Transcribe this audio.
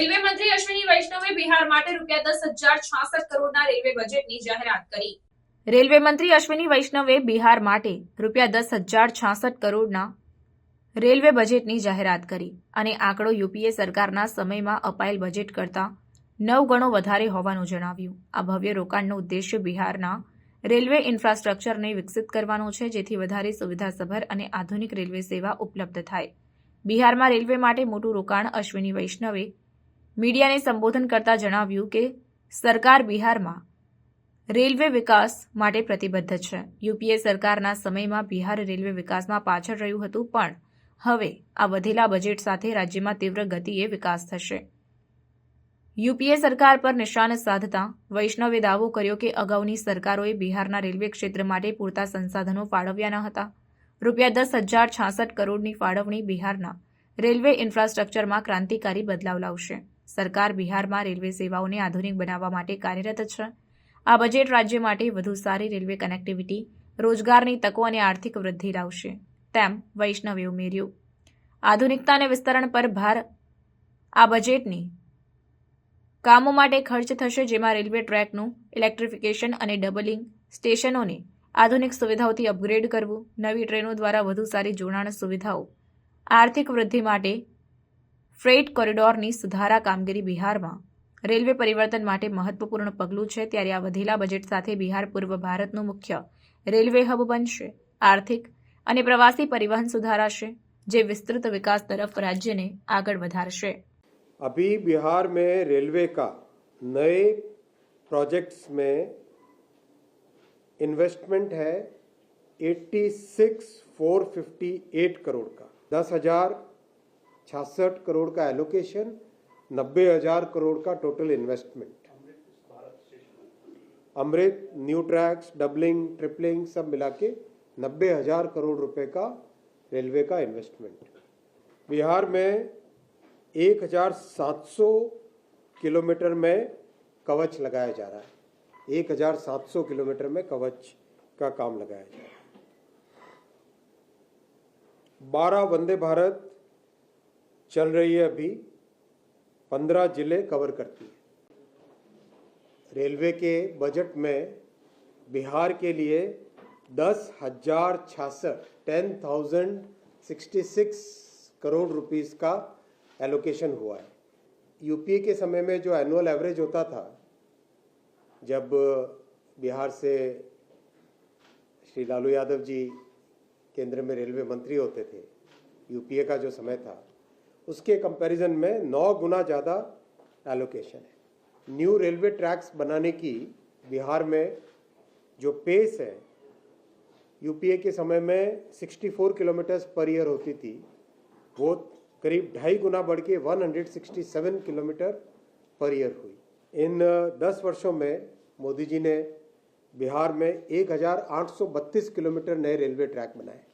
railway મંત્રી અશ્વિની વૈષ્ણવે બિહાર માટે રૂપિયા દસ હજાર છાસઠ કરોડના રેલવે બજેટની જાહેરાત કરી રેલવે મંત્રી અશ્વિની વૈષ્ણવે બિહાર માટે રૂપિયા દસ હજાર છાસઠ કરોડના રેલવે બજેટની જાહેરાત કરી અને આંકડો યુપીએ સરકારના સમયમાં અપાયેલ બજેટ કરતાં નવ ગણો વધારે હોવાનું જણાવ્યું આ ભવ્ય રોકાણનો ઉદ્દેશ્ય બિહારના રેલવે ઇન્ફ્રાસ્ટ્રક્ચરને વિકસિત કરવાનો છે જેથી વધારે સુવિધાસભર અને આધુનિક રેલવે સેવા ઉપલબ્ધ થાય બિહારમાં રેલવે માટે મોટું રોકાણ અશ્વિની વૈષ્ણવે મીડિયાને સંબોધન કરતા જણાવ્યું કે સરકાર બિહારમાં રેલવે વિકાસ માટે પ્રતિબદ્ધ છે યુપીએ સરકારના સમયમાં બિહાર રેલવે વિકાસમાં પાછળ રહ્યું હતું પણ હવે આ વધેલા બજેટ સાથે રાજ્યમાં તીવ્ર ગતિએ વિકાસ થશે યુપીએ સરકાર પર નિશાન સાધતા વૈષ્ણવે દાવો કર્યો કે અગાઉની સરકારોએ બિહારના રેલવે ક્ષેત્ર માટે પૂરતા સંસાધનો ફાળવ્યા ન હતા રૂપિયા દસ હજાર છાસઠ કરોડની ફાળવણી બિહારના રેલવે ઇન્ફ્રાસ્ટ્રક્ચરમાં ક્રાંતિકારી બદલાવ લાવશે સરકાર બિહારમાં રેલવે સેવાઓને આધુનિક બનાવવા માટે કાર્યરત છે આ બજેટ રાજ્ય માટે વધુ સારી રેલવે કનેક્ટિવિટી રોજગારની તકો અને આર્થિક વૃદ્ધિ લાવશે તેમ વૈષ્ણવે ઉમેર્યું આધુનિકતા અને વિસ્તરણ પર ભાર આ બજેટની કામો માટે ખર્ચ થશે જેમાં રેલવે ટ્રેકનું ઇલેક્ટ્રિફિકેશન અને ડબલિંગ સ્ટેશનોને આધુનિક સુવિધાઓથી અપગ્રેડ કરવું નવી ટ્રેનો દ્વારા વધુ સારી જોડાણ સુવિધાઓ આર્થિક વૃદ્ધિ માટે फ्रेट कॉरिडोर ने सुधारा कामगيري बिहार में रेलवे परिवर्तन માટે મહત્વપૂર્ણ પગલું છે ત્યારે આ વધેલા બજેટ સાથે બિહાર પૂર્વ ભારતનું મુખ્ય રેલવે હબ બનશે આર્થિક અને પ્રવાસી પરિવહન સુધારાશે જે વિસ્તૃત વિકાસ તરફ રાજ્યને આગળ વધારશે અભી બિહાર મેં रेलवे का नए प्रोजेक्ट्स में इन्वेस्टमेंट है 86458 करोड़ का 10000 छियासठ करोड़ का एलोकेशन नब्बे हजार करोड़ का total investment Amrit new tracks doubling tripling सब मिला के नब्बे हजार करोड़ रुपए का रेलवे का इन्वेस्टमेंट बिहार में 1700 किलोमीटर में कवच लगाया जा रहा है 1700 किलोमीटर में कवच का काम लगाया जा रहा है बारह वंदे भारत चल रही है अभी पंद्रह जिले कवर करती है रेलवे के बजट में बिहार के लिए दस हजार छियासठ ten thousand sixty six crore rupees का एलोकेशन हुआ है यूपीए के समय में जो एनुअल एवरेज होता था जब बिहार से श्री लालू यादव जी केंद्र में रेलवे मंत्री होते थे यूपीए का जो समय था उसके कंपैरिजन में नौ गुना ज़्यादा एलोकेशन है न्यू रेलवे ट्रैक्स बनाने की बिहार में जो पेस है यूपीए के समय में 64 किलोमीटर्स पर ईयर होती थी वो करीब ढाई गुना बढ़ के 167 किलोमीटर पर ईयर हुई इन 10 वर्षों में मोदी जी ने बिहार में 1832 किलोमीटर नए रेलवे ट्रैक बनाए